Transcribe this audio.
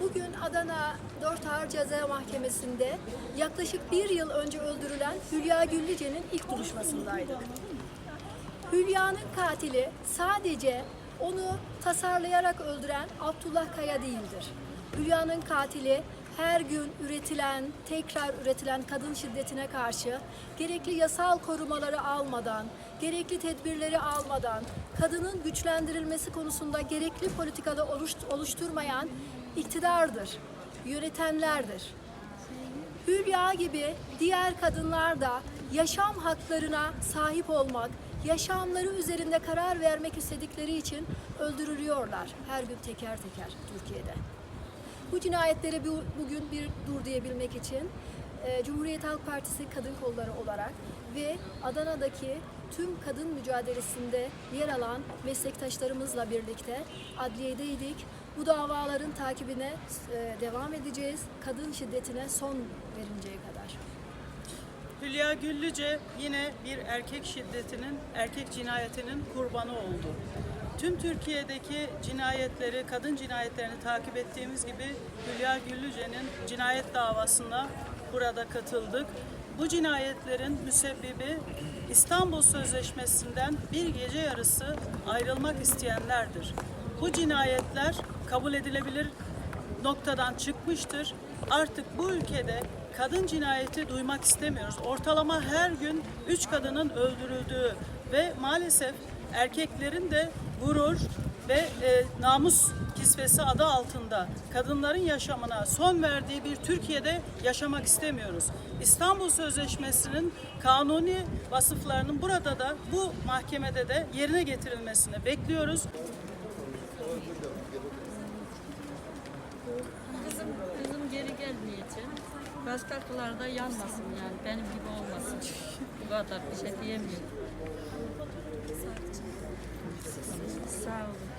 Bugün Adana 4 Ağır Ceza Mahkemesi'nde yaklaşık bir yıl önce öldürülen Hülya Güllüce'nin ilk duruşmasındaydık. Hülya'nın katili sadece onu tasarlayarak öldüren Abdullah Kaya değildir. Hülya'nın katili her gün üretilen, tekrar üretilen kadın şiddetine karşı gerekli yasal korumaları almadan, gerekli tedbirleri almadan, kadının güçlendirilmesi konusunda gerekli politikalı oluş- oluşturmayan iktidardır, yönetenlerdir. Hülya gibi diğer kadınlar da yaşam haklarına sahip olmak, yaşamları üzerinde karar vermek istedikleri için öldürülüyorlar her gün teker teker Türkiye'de. Bu cinayetlere bu- bugün bir dur diyebilmek için e, Cumhuriyet Halk Partisi kadın kolları olarak ve Adana'daki tüm kadın mücadelesinde yer alan meslektaşlarımızla birlikte adliyedeydik. Bu davaların takibine e, devam edeceğiz. Kadın şiddetine son verinceye kadar. Hülya Güllüce yine bir erkek şiddetinin, erkek cinayetinin kurbanı oldu. Tüm Türkiye'deki cinayetleri, kadın cinayetlerini takip ettiğimiz gibi Hülya Güllüce'nin cinayet davasına burada katıldık. Bu cinayetlerin müsebbibi İstanbul Sözleşmesi'nden bir gece yarısı ayrılmak isteyenlerdir. Bu cinayetler kabul edilebilir noktadan çıkmıştır. Artık bu ülkede kadın cinayeti duymak istemiyoruz. Ortalama her gün 3 kadının öldürüldüğü ve maalesef erkeklerin de gurur ve e, namus kisvesi adı altında kadınların yaşamına son verdiği bir Türkiye'de yaşamak istemiyoruz. İstanbul Sözleşmesi'nin kanuni vasıflarının burada da bu mahkemede de yerine getirilmesini bekliyoruz. Başka kızlarda yanmasın yani benim gibi olmasın. Bu kadar bir şey diyemiyorum. Sağ olun.